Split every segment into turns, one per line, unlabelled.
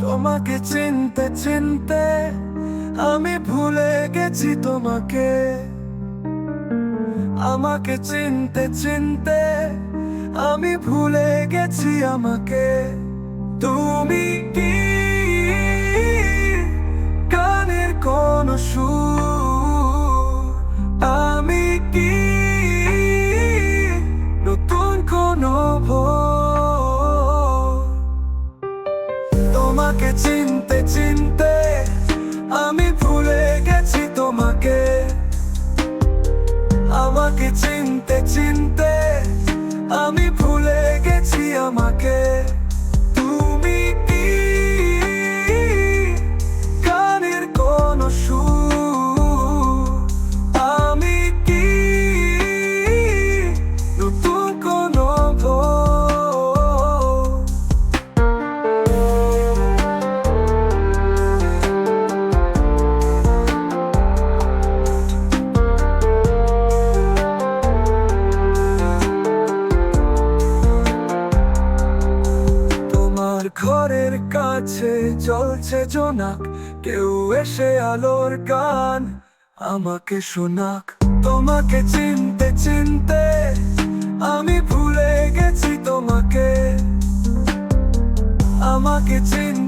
তোমাকে চিনতে চিনতে আমি ভুলে গেছি তোমাকে। আমাকে চিনতে চিনতে আমি ভুলে গেছি আমাকে। তুমি তোমাকে চিনতে চিনতে আমি ভুলে গেছি তোমাকে। আমাকে চিনতে চিনতে আমি কাছে চলছে জোনাক। কেউ এসে আলোর গান আমাকে শোনাক। তোমাকে চিনতে চিনতে আমি ভুলে গেছি তোমাকে। আমাকে চিনতে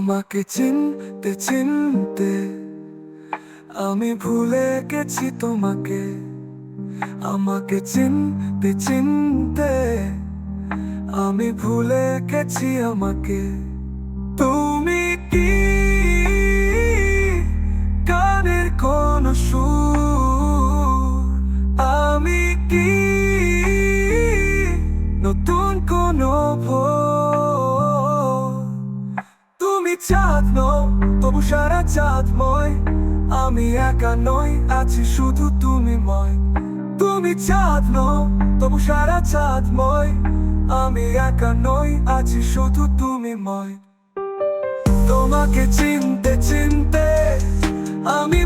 তোমাকে চিনতে চিনতে আমি ভুলে গেছি তোমাকে। আমাকে চিনতে চিনতে আমি ভুলে গেছি আমাকে। তুমি কি তবু সারা চাঁদময় আমি একা নই, আছি শুধু তুমি ময়। তুমি চাঁদ নও, তবু সারা চাঁদময় আমি একা নই, আছি শুধু তুমি ময়। তোমাকে চিনতে চিনতে, আমি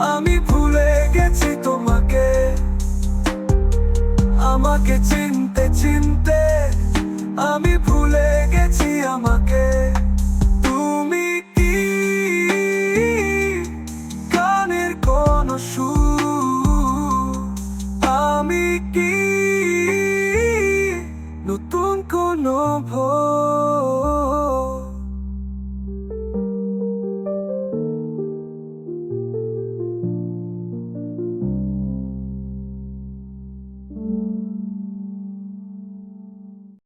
আমি ভুলে গেছি তোমাকে। আমাকে চিনতে চিনতে আমি ভুলে গেছি আমাকে। তুমি কি গানের কোন আমি কি নতুন কোন ভোর?